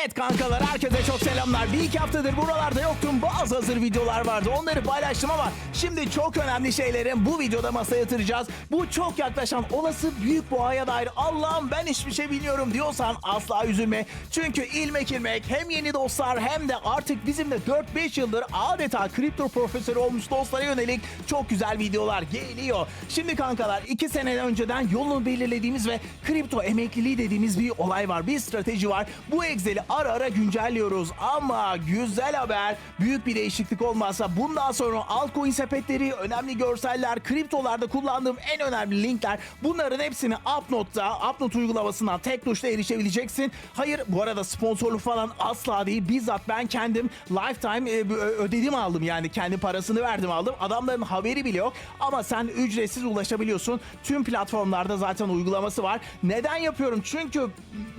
Evet kankalar herkese çok selamlar. Bir iki haftadır buralarda yoktum. Bazı hazır videolar vardı. Onları paylaştım ama şimdi çok önemli şeylerin bu videoda masaya yatıracağız. Bu çok yaklaşan olası büyük boğaya dair Allah'ım ben hiçbir şey bilmiyorum diyorsan asla üzülme. Çünkü ilmek ilmek hem yeni dostlar hem de artık bizimle 4-5 yıldır adeta kripto profesörü olmuş dostlara yönelik çok güzel videolar geliyor. Şimdi kankalar 2 sene önceden yolunu belirlediğimiz ve kripto emekliliği dediğimiz bir olay var. Bir strateji var. Bu Excel'i ara ara güncelliyoruz ama güzel haber büyük bir değişiklik olmazsa bundan sonra altcoin sepetleri, önemli görseller, kriptolarda kullandığım en önemli linkler bunların hepsini Upnote'da, Upnote uygulamasından tek tuşla erişebileceksin. Hayır bu arada sponsorluk falan asla değil. Bizzat ben kendim lifetime e, ödedim aldım yani kendi parasını verdim aldım. Adamların haberi bile yok ama sen ücretsiz ulaşabiliyorsun. Tüm platformlarda zaten uygulaması var. Neden yapıyorum? Çünkü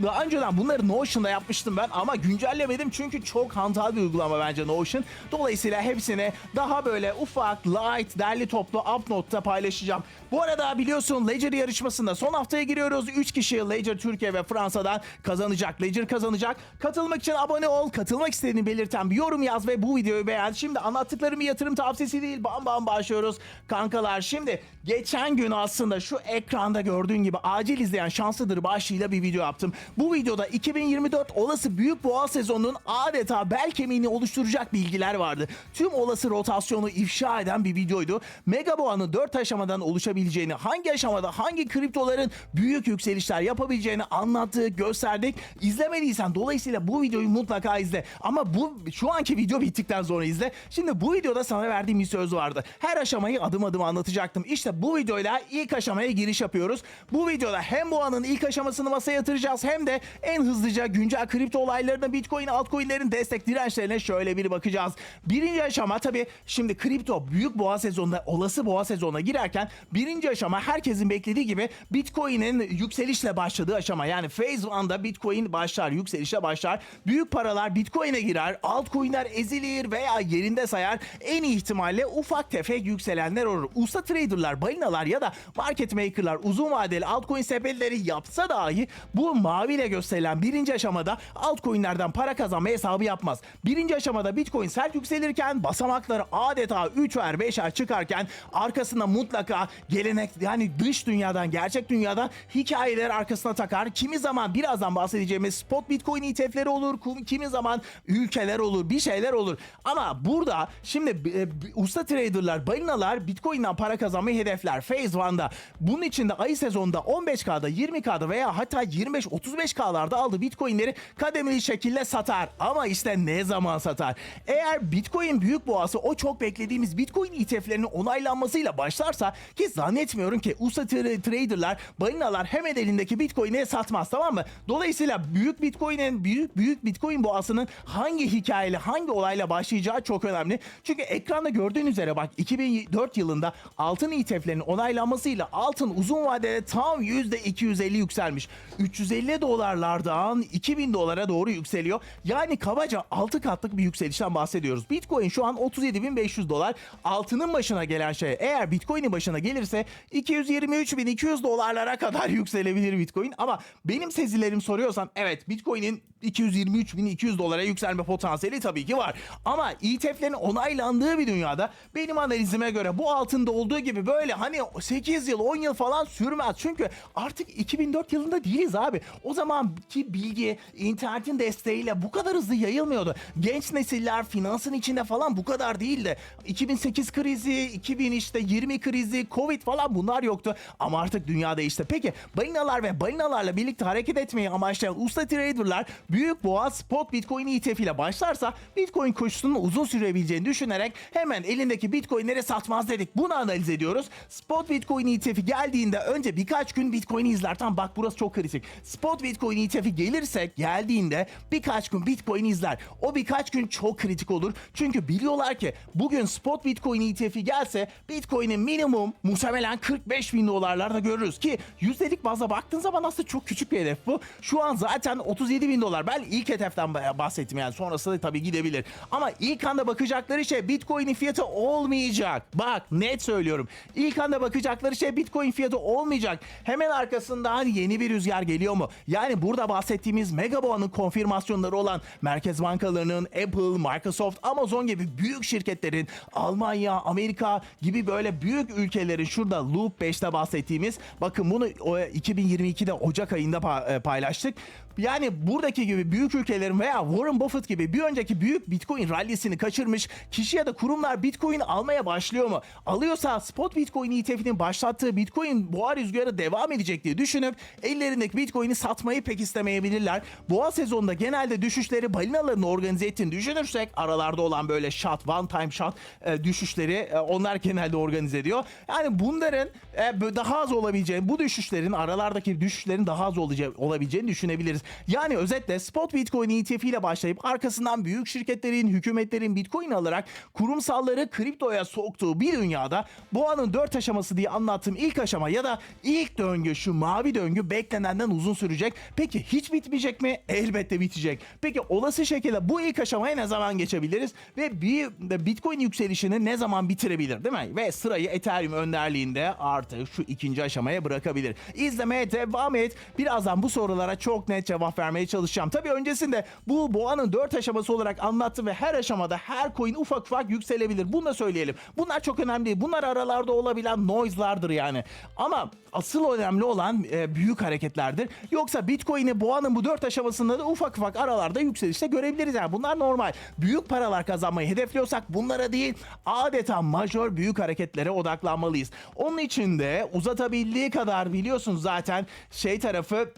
daha önceden bunları Notion'da yapmıştım ama güncellemedim çünkü çok hantal bir uygulama bence Notion. Dolayısıyla hepsini daha böyle ufak, light, derli toplu Upnote'da paylaşacağım. Bu arada biliyorsun Ledger yarışmasında son haftaya giriyoruz. 3 kişi Ledger Türkiye ve Fransa'dan kazanacak. Ledger kazanacak. Katılmak için abone ol. Katılmak istediğini belirten bir yorum yaz ve bu videoyu beğen. Şimdi anlattıklarım bir yatırım tavsiyesi değil. Bam bam başlıyoruz. Kankalar şimdi geçen gün aslında şu ekranda gördüğün gibi acil izleyen şanslıdır başlığıyla bir video yaptım. Bu videoda 2024 olası büyük boğa sezonunun adeta bel kemiğini oluşturacak bilgiler vardı. Tüm olası rotasyonu ifşa eden bir videoydu. Mega boğanın 4 aşamadan oluşabileceğini, hangi aşamada hangi kriptoların büyük yükselişler yapabileceğini anlattık, gösterdik. İzlemediysen dolayısıyla bu videoyu mutlaka izle. Ama bu şu anki video bittikten sonra izle. Şimdi bu videoda sana verdiğim bir söz vardı. Her aşamayı adım adım anlatacaktım. İşte bu videoyla ilk aşamaya giriş yapıyoruz. Bu videoda hem boğanın ilk aşamasını masaya yatıracağız hem de en hızlıca güncel kripto olaylarına, bitcoin, altcoin'lerin destek dirençlerine şöyle bir bakacağız. Birinci aşama tabii şimdi kripto büyük boğa sezonunda, olası boğa sezonuna girerken birinci aşama herkesin beklediği gibi bitcoin'in yükselişle başladığı aşama. Yani phase 1'da bitcoin başlar, yükselişe başlar. Büyük paralar bitcoin'e girer, altcoin'ler ezilir veya yerinde sayar. En ihtimalle ufak tefek yükselenler olur. Usta traderlar, balinalar ya da market maker'lar uzun vadeli altcoin sepetleri yapsa dahi bu maviyle gösterilen birinci aşamada altcoin'lerden para kazanma hesabı yapmaz. Birinci aşamada bitcoin sert yükselirken basamakları adeta 3'er 5'er çıkarken arkasında mutlaka gelenek yani dış dünyadan gerçek dünyadan hikayeler arkasına takar. Kimi zaman birazdan bahsedeceğimiz spot bitcoin ETF'leri olur. Kimi zaman ülkeler olur. Bir şeyler olur. Ama burada şimdi e, usta traderlar, balinalar bitcoin'den para kazanmayı hedefler. Phase 1'da. Bunun için de ay sezonunda 15K'da, 20K'da veya hatta 25-35K'larda aldığı bitcoin'leri kademeli şekilde satar. Ama işte ne zaman satar? Eğer bitcoin büyük boğası o çok beklediğimiz bitcoin ETF'lerinin onaylanmasıyla başlarsa ki zannetmiyorum ki usta tra- traderlar, balinalar hemen elindeki bitcoin'i satmaz tamam mı? Dolayısıyla büyük bitcoin'in, büyük büyük bitcoin boğasının hangi hikayeyle, hangi olayla başlayacağı çok önemli. Çünkü ekranda gördüğün üzere bak 2004 yılında altın ETF'lerinin onaylanmasıyla altın uzun vadede tam %250 yükselmiş. 350 dolarlardan 2000 dolara doğru yükseliyor. Yani kabaca 6 katlık bir yükselişten bahsediyoruz. Bitcoin şu an 37.500 dolar. Altının başına gelen şey eğer Bitcoin'in başına gelirse 223.200 dolarlara kadar yükselebilir Bitcoin. Ama benim sezilerim soruyorsan evet Bitcoin'in 223.200 dolara yükselme potansiyeli tabii ki var. Ama ETF'lerin onaylandığı bir dünyada benim analizime göre bu altında olduğu gibi böyle hani 8 yıl 10 yıl falan sürmez. Çünkü artık 2004 yılında değiliz abi. O zamanki bilgi internetin desteğiyle bu kadar hızlı yayılmıyordu. Genç nesiller finansın içinde falan bu kadar değildi. 2008 krizi, 2000 işte 20 krizi, Covid falan bunlar yoktu. Ama artık dünya değişti. Peki balinalar ve balinalarla birlikte hareket etmeyi amaçlayan usta traderlar büyük boğa spot bitcoin ETF ile başlarsa bitcoin koşusunun uzun sürebileceğini düşünerek hemen elindeki bitcoinleri satmaz dedik. Bunu analiz ediyoruz. Spot bitcoin ETF'i geldiğinde önce birkaç gün bitcoin'i izler. Tamam bak burası çok kritik. Spot bitcoin ETF'i gelirse geldiğinde birkaç gün bitcoin izler. O birkaç gün çok kritik olur. Çünkü biliyorlar ki bugün spot bitcoin ETF'i gelse bitcoin'in minimum muhtemelen 45 bin dolarlarda görürüz ki yüzdelik bazda baktığın zaman aslında çok küçük bir hedef bu. Şu an zaten 37 bin dolar. Ben ilk hedeften bahsettim yani sonrası da tabii gidebilir. Ama ilk anda bakacakları şey Bitcoin'in fiyatı olmayacak. Bak net söylüyorum. İlk anda bakacakları şey Bitcoin fiyatı olmayacak. Hemen arkasından yeni bir rüzgar geliyor mu? Yani burada bahsettiğimiz mega boğanın konfirmasyonları olan merkez bankalarının Apple, Microsoft, Amazon gibi büyük şirketlerin Almanya, Amerika gibi böyle büyük ülkelerin şurada Loop 5'te bahsettiğimiz bakın bunu o 2022'de Ocak ayında e, paylaştık. Yani buradaki gibi büyük ülkelerin veya Warren Buffett gibi bir önceki büyük Bitcoin rallisini kaçırmış kişi ya da kurumlar Bitcoin almaya başlıyor mu? Alıyorsa spot Bitcoin ETF'nin başlattığı Bitcoin boğa rüzgarı devam edecek diye düşünüp ellerindeki Bitcoin'i satmayı pek istemeyebilirler. Boğa sezonunda genelde düşüşleri balinaların organize ettiğini düşünürsek aralarda olan böyle shot, one time shot e, düşüşleri e, onlar genelde organize ediyor. Yani bunların e, daha az olabileceğini, bu düşüşlerin aralardaki düşüşlerin daha az olabileceğini düşünebiliriz. Yani özetle spot Bitcoin ETF ile başlayıp arkasından büyük şirketlerin, hükümetlerin Bitcoin alarak kurumsalları kriptoya soktuğu bir dünyada boğanın dört aşaması diye anlattığım ilk aşama ya da ilk döngü şu mavi döngü beklenenden uzun sürecek. Peki hiç bitmeyecek mi? Elbette bitecek. Peki olası şekilde bu ilk aşamaya ne zaman geçebiliriz ve bir Bitcoin yükselişini ne zaman bitirebilir değil mi? Ve sırayı Ethereum önderliğinde artık şu ikinci aşamaya bırakabilir. İzlemeye devam et. Birazdan bu sorulara çok net cevap vermeye çalışacağım. Tabii öncesinde bu boğanın dört aşaması olarak anlattım ve her aşamada her coin ufak ufak yükselebilir. Bunu da söyleyelim. Bunlar çok önemli. Bunlar aralarda olabilen noise'lardır yani. Ama asıl önemli olan e, büyük hareketlerdir. Yoksa Bitcoin'i boğanın bu dört aşamasında da ufak ufak aralarda yükselişte görebiliriz. Yani bunlar normal. Büyük paralar kazanmayı hedefliyorsak bunlara değil adeta majör büyük hareketlere odaklanmalıyız. Onun için de uzatabildiği kadar biliyorsunuz zaten şey tarafı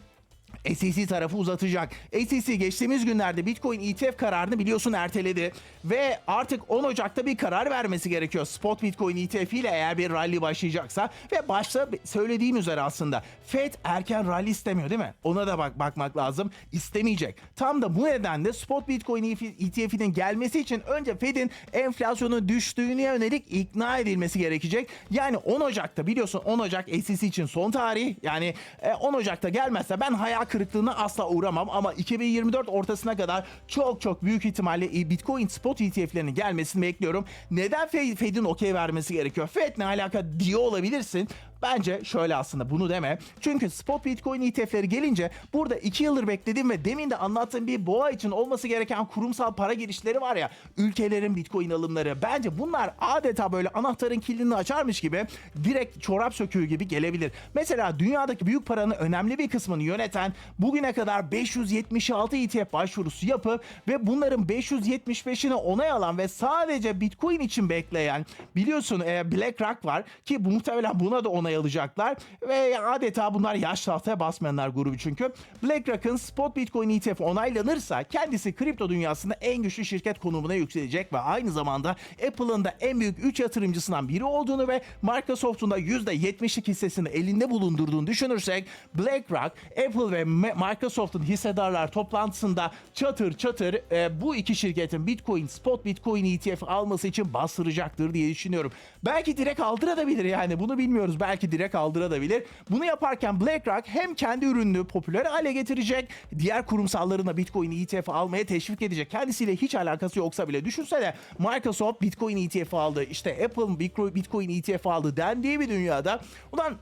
SEC tarafı uzatacak. SEC geçtiğimiz günlerde Bitcoin ETF kararını biliyorsun erteledi ve artık 10 Ocak'ta bir karar vermesi gerekiyor. Spot Bitcoin ETF ile eğer bir rally başlayacaksa ve başta söylediğim üzere aslında Fed erken rally istemiyor değil mi? Ona da bak bakmak lazım. İstemeyecek. Tam da bu nedenle Spot Bitcoin ETF'inin gelmesi için önce Fed'in enflasyonun düştüğüne yönelik ikna edilmesi gerekecek. Yani 10 Ocak'ta biliyorsun 10 Ocak SEC için son tarih. Yani e, 10 Ocak'ta gelmezse ben hayal kırıklığına asla uğramam ama 2024 ortasına kadar çok çok büyük ihtimalle Bitcoin spot ETF'lerinin gelmesini bekliyorum. Neden Fed- Fed'in okey vermesi gerekiyor? Fed ne alaka diye olabilirsin. Bence şöyle aslında bunu deme. Çünkü spot Bitcoin ETF'leri gelince burada 2 yıldır beklediğim ve demin de anlattığım bir boğa için olması gereken kurumsal para girişleri var ya. Ülkelerin Bitcoin alımları. Bence bunlar adeta böyle anahtarın kilidini açarmış gibi direkt çorap söküğü gibi gelebilir. Mesela dünyadaki büyük paranın önemli bir kısmını yöneten bugüne kadar 576 ETF başvurusu yapıp ve bunların 575'ini onay alan ve sadece Bitcoin için bekleyen biliyorsun e, BlackRock var ki muhtemelen buna da onay alacaklar ve adeta bunlar yaş tahtaya basmayanlar grubu çünkü. BlackRock'ın spot Bitcoin ETF onaylanırsa kendisi kripto dünyasında en güçlü şirket konumuna yükselecek ve aynı zamanda Apple'ın da en büyük 3 yatırımcısından biri olduğunu ve Microsoft'un da %70'lik hissesini elinde bulundurduğunu düşünürsek BlackRock, Apple ve Microsoft'un hissedarlar toplantısında çatır çatır e, bu iki şirketin Bitcoin, spot Bitcoin ETF alması için bastıracaktır diye düşünüyorum. Belki direkt aldırabilir yani bunu bilmiyoruz. Belki direkt aldırabilir. Bunu yaparken BlackRock hem kendi ürününü popüler hale getirecek, diğer kurumsalların da Bitcoin ETF almaya teşvik edecek. Kendisiyle hiç alakası yoksa bile düşünsene Microsoft Bitcoin ETF aldı, işte Apple Bitcoin ETF aldı dendiği bir dünyada ulan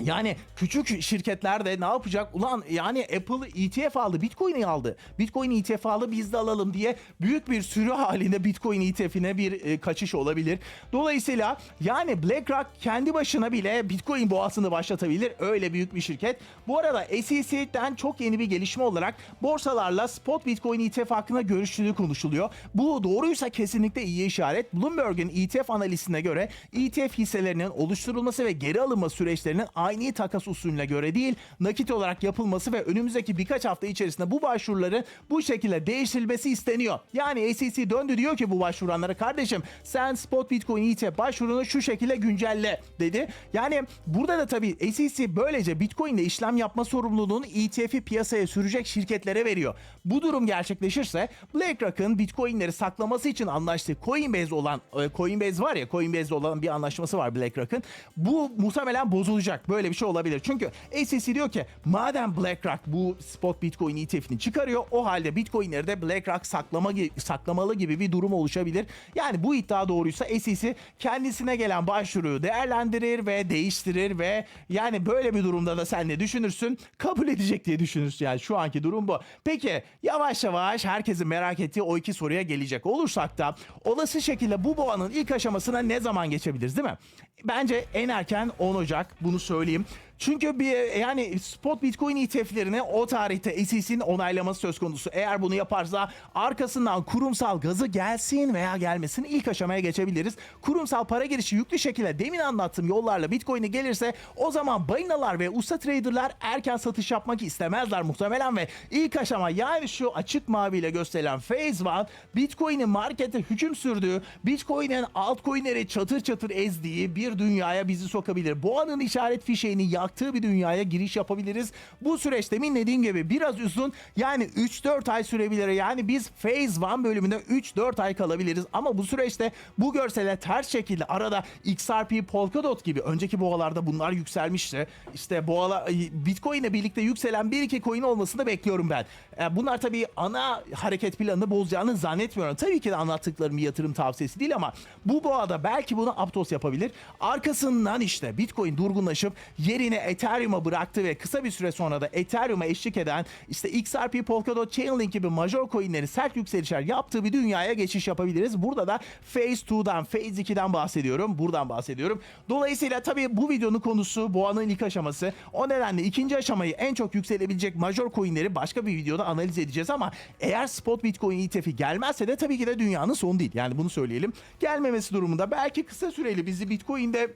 yani küçük şirketler de ne yapacak? Ulan yani Apple ETF aldı, Bitcoin'i aldı. Bitcoin ETF aldı biz de alalım diye büyük bir sürü halinde Bitcoin ETF'ine bir e, kaçış olabilir. Dolayısıyla yani BlackRock kendi başına bile Bitcoin boğasını başlatabilir. Öyle büyük bir şirket. Bu arada SEC'den çok yeni bir gelişme olarak borsalarla spot Bitcoin ETF hakkında görüştüğü konuşuluyor. Bu doğruysa kesinlikle iyi işaret. Bloomberg'in ETF analistine göre ETF hisselerinin oluşturulması ve geri alınma süreçlerinin aynı takas usulüne göre değil nakit olarak yapılması ve önümüzdeki birkaç hafta içerisinde bu başvuruların bu şekilde değiştirilmesi isteniyor. Yani SEC döndü diyor ki bu başvuranlara kardeşim sen spot bitcoin ETF başvurunu şu şekilde güncelle dedi. Yani burada da tabii SEC böylece bitcoin ile işlem yapma sorumluluğunu ETF'i piyasaya sürecek şirketlere veriyor. Bu durum gerçekleşirse BlackRock'ın bitcoinleri saklaması için anlaştığı Coinbase olan e, Coinbase var ya Coinbase'le olan bir anlaşması var BlackRock'ın. Bu muhtemelen bozulacak. Böyle bir şey olabilir. Çünkü SEC diyor ki madem BlackRock bu spot bitcoin ETF'ini çıkarıyor o halde bitcoinleri de BlackRock saklama saklamalı gibi bir durum oluşabilir. Yani bu iddia doğruysa SEC kendisine gelen başvuruyu değerlendirir ve değiştirir ve yani böyle bir durumda da sen ne düşünürsün? Kabul edecek diye düşünürsün. Yani şu anki durum bu. Peki yavaş yavaş herkesin merak ettiği o iki soruya gelecek olursak da olası şekilde bu boğanın ilk aşamasına ne zaman geçebiliriz değil mi? Bence en erken 10 Ocak bunu söyleyeyim. Çünkü bir yani spot bitcoin ETF'lerini o tarihte SEC'nin onaylaması söz konusu. Eğer bunu yaparsa arkasından kurumsal gazı gelsin veya gelmesin ilk aşamaya geçebiliriz. Kurumsal para girişi yüklü şekilde demin anlattığım yollarla bitcoin'e gelirse o zaman balinalar ve usta traderlar erken satış yapmak istemezler muhtemelen ve ilk aşama yani şu açık maviyle gösterilen phase one bitcoin'in markete hüküm sürdüğü bitcoin'in altcoin'leri çatır çatır ezdiği bir dünyaya bizi sokabilir. Boğanın işaret fişeğini yaktığı bir dünyaya giriş yapabiliriz. Bu süreç demin dediğim gibi biraz uzun yani 3-4 ay sürebilir. Yani biz phase 1 bölümünde 3-4 ay kalabiliriz ama bu süreçte bu görsele ters şekilde arada XRP, Polkadot gibi önceki boğalarda bunlar yükselmişti. İşte boğalar Bitcoin ile birlikte yükselen bir iki coin olmasını bekliyorum ben. E, Bunlar tabii ana hareket planını bozacağını zannetmiyorum. Tabii ki de anlattıklarım bir yatırım tavsiyesi değil ama bu boğada belki bunu Aptos yapabilir. Arkasından işte Bitcoin durgunlaşıp yerine Ethereum'a bıraktı ve kısa bir süre sonra da Ethereum'a eşlik eden işte XRP, Polkadot, Chainlink gibi major coinleri sert yükselişler yaptığı bir dünyaya geçiş yapabiliriz. Burada da Phase 2'dan, Phase 2'den bahsediyorum. Buradan bahsediyorum. Dolayısıyla tabii bu videonun konusu boğanın ilk aşaması. O nedenle ikinci aşamayı en çok yükselebilecek major coinleri başka bir videoda analiz edeceğiz ama eğer spot bitcoin ETF'i gelmezse de tabii ki de dünyanın sonu değil. Yani bunu söyleyelim. Gelmemesi durumunda belki kısa süreli bizi bitcoin'de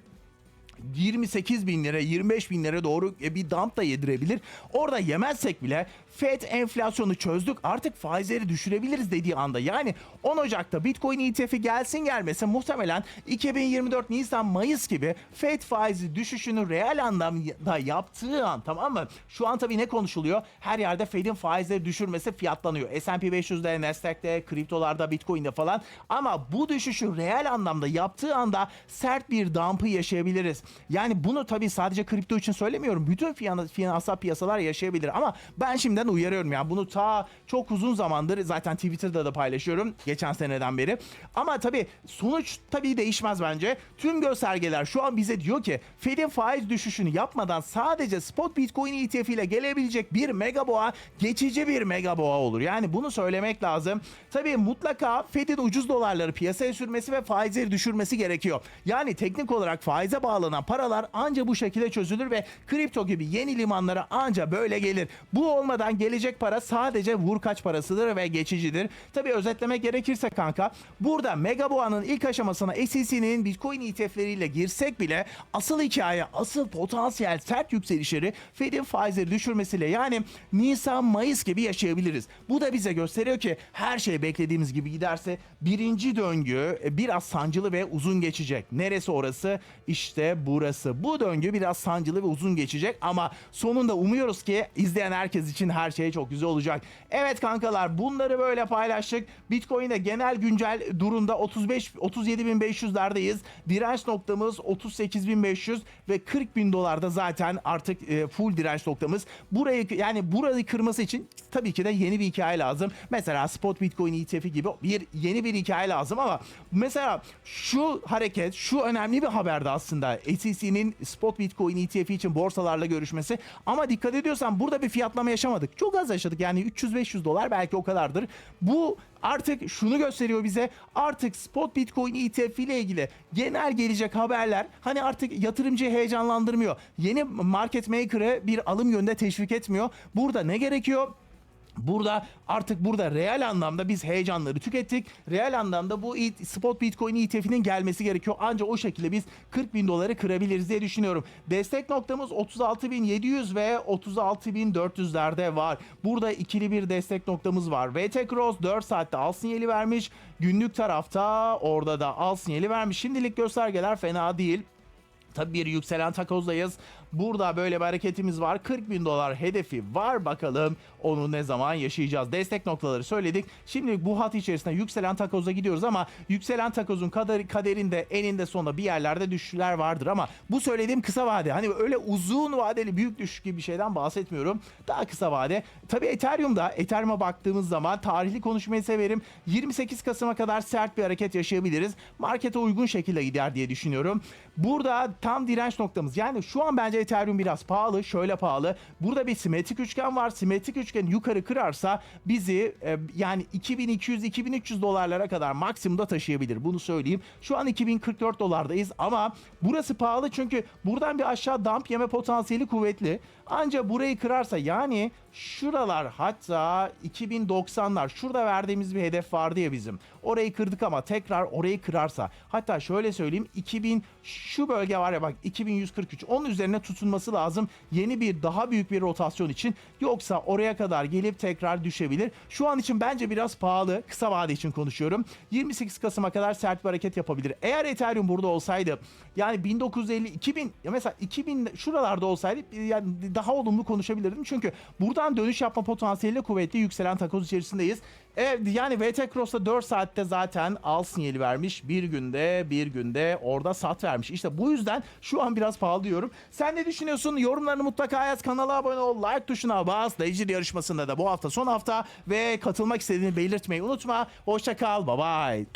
28 bin lira 25 bin lira doğru e, bir dump da yedirebilir. Orada yemezsek bile FED enflasyonu çözdük artık faizleri düşürebiliriz dediği anda yani 10 Ocak'ta Bitcoin ETF'i gelsin gelmese muhtemelen 2024 Nisan Mayıs gibi FED faizi düşüşünü reel anlamda yaptığı an tamam mı? Şu an tabii ne konuşuluyor? Her yerde Fed'in faizleri düşürmesi fiyatlanıyor. S&P 500'de, Nasdaq'te, kriptolarda, Bitcoin'de falan. Ama bu düşüşü reel anlamda yaptığı anda sert bir dump'ı yaşayabiliriz. Yani bunu tabii sadece kripto için söylemiyorum. Bütün finansal piyasalar yaşayabilir ama ben şimdiden uyarıyorum ya. Bunu ta çok uzun zamandır zaten Twitter'da da paylaşıyorum geçen seneden beri. Ama tabii sonuç tabii değişmez bence. Tüm göstergeler şu an bize diyor ki Fed'in faiz düşüşünü yapmadan sadece spot Bitcoin ETF ile gelebilecek bir mega boğa geçici bir mega boğa olur. Yani bunu söylemek lazım. Tabii mutlaka Fed'in ucuz dolarları piyasaya sürmesi ve faizleri düşürmesi gerekiyor. Yani teknik olarak faize bağlanan paralar anca bu şekilde çözülür ve kripto gibi yeni limanlara anca böyle gelir. Bu olmadan gelecek para sadece vurkaç parasıdır ve geçicidir. Tabii özetlemek gerekirse kanka burada mega boğanın ilk aşamasına SEC'nin Bitcoin ETF'leriyle girsek bile asıl hikaye, asıl potansiyel sert yükselişleri Fed'in faizleri düşürmesiyle yani Nisan, Mayıs gibi yaşayabiliriz. Bu da bize gösteriyor ki her şey beklediğimiz gibi giderse birinci döngü biraz sancılı ve uzun geçecek. Neresi orası? İşte burası. Bu döngü biraz sancılı ve uzun geçecek ama sonunda umuyoruz ki izleyen herkes için her şey çok güzel olacak. Evet kankalar bunları böyle paylaştık. Bitcoin'de genel güncel durumda 35 37.500'lerdeyiz. Direnç noktamız 38.500 ve 40.000 dolarda zaten artık e, full direnç noktamız. Burayı yani burayı kırması için tabii ki de yeni bir hikaye lazım. Mesela spot Bitcoin ETF'i gibi bir yeni bir hikaye lazım ama mesela şu hareket şu önemli bir haberdi aslında. SEC'nin spot Bitcoin ETF için borsalarla görüşmesi ama dikkat ediyorsan burada bir fiyatlama yaşamadık. Çok az yaşadık yani 300-500 dolar belki o kadardır. Bu artık şunu gösteriyor bize artık spot Bitcoin ETF ile ilgili genel gelecek haberler hani artık yatırımcıyı heyecanlandırmıyor. Yeni market maker'ı bir alım yönünde teşvik etmiyor. Burada ne gerekiyor? Burada artık burada reel anlamda biz heyecanları tükettik. Reel anlamda bu spot bitcoin ETF'inin gelmesi gerekiyor. Ancak o şekilde biz 40 bin doları kırabiliriz diye düşünüyorum. Destek noktamız 36.700 ve 36.400'lerde var. Burada ikili bir destek noktamız var. VT Cross 4 saatte al sinyali vermiş. Günlük tarafta orada da al sinyali vermiş. Şimdilik göstergeler fena değil. Tabii bir yükselen takozdayız. Burada böyle bir hareketimiz var. 40 bin dolar hedefi var bakalım. Onu ne zaman yaşayacağız? Destek noktaları söyledik. Şimdi bu hat içerisinde yükselen takoza gidiyoruz ama yükselen takozun kader, kaderinde eninde sonunda bir yerlerde düşüşler vardır ama bu söylediğim kısa vade. Hani öyle uzun vadeli büyük düşüş gibi bir şeyden bahsetmiyorum. Daha kısa vade. Tabii Ethereum'da Ethereum'a baktığımız zaman tarihli konuşmayı severim. 28 Kasım'a kadar sert bir hareket yaşayabiliriz. Markete uygun şekilde gider diye düşünüyorum. Burada tam direnç noktamız. Yani şu an bence Ethereum biraz pahalı. Şöyle pahalı. Burada bir simetrik üçgen var. Simetrik üçgen yukarı kırarsa bizi e, yani 2200-2300 dolarlara kadar maksimumda taşıyabilir. Bunu söyleyeyim. Şu an 2044 dolardayız ama burası pahalı çünkü buradan bir aşağı dump yeme potansiyeli kuvvetli. Ancak burayı kırarsa yani şuralar hatta 2090'lar şurada verdiğimiz bir hedef vardı ya bizim. Orayı kırdık ama tekrar orayı kırarsa hatta şöyle söyleyeyim 2000 şu bölge var ya bak 2143 onun üzerine tutunması lazım yeni bir daha büyük bir rotasyon için yoksa oraya kadar gelip tekrar düşebilir. Şu an için bence biraz pahalı kısa vade için konuşuyorum. 28 Kasım'a kadar sert bir hareket yapabilir. Eğer Ethereum burada olsaydı yani 1950 2000 ya mesela 2000 şuralarda olsaydı yani daha olumlu konuşabilirdim. Çünkü buradan dönüş yapma potansiyeli kuvvetli yükselen takoz içerisindeyiz. Evet yani VT Cross'ta 4 saatte zaten al sinyali vermiş. Bir günde bir günde orada sat vermiş. İşte bu yüzden şu an biraz pahalı diyorum. Sen ne düşünüyorsun? Yorumlarını mutlaka yaz. Kanala abone ol. Like tuşuna bas. Dayıcı yarışmasında da bu hafta son hafta ve katılmak istediğini belirtmeyi unutma. Hoşça kal. Bye bye.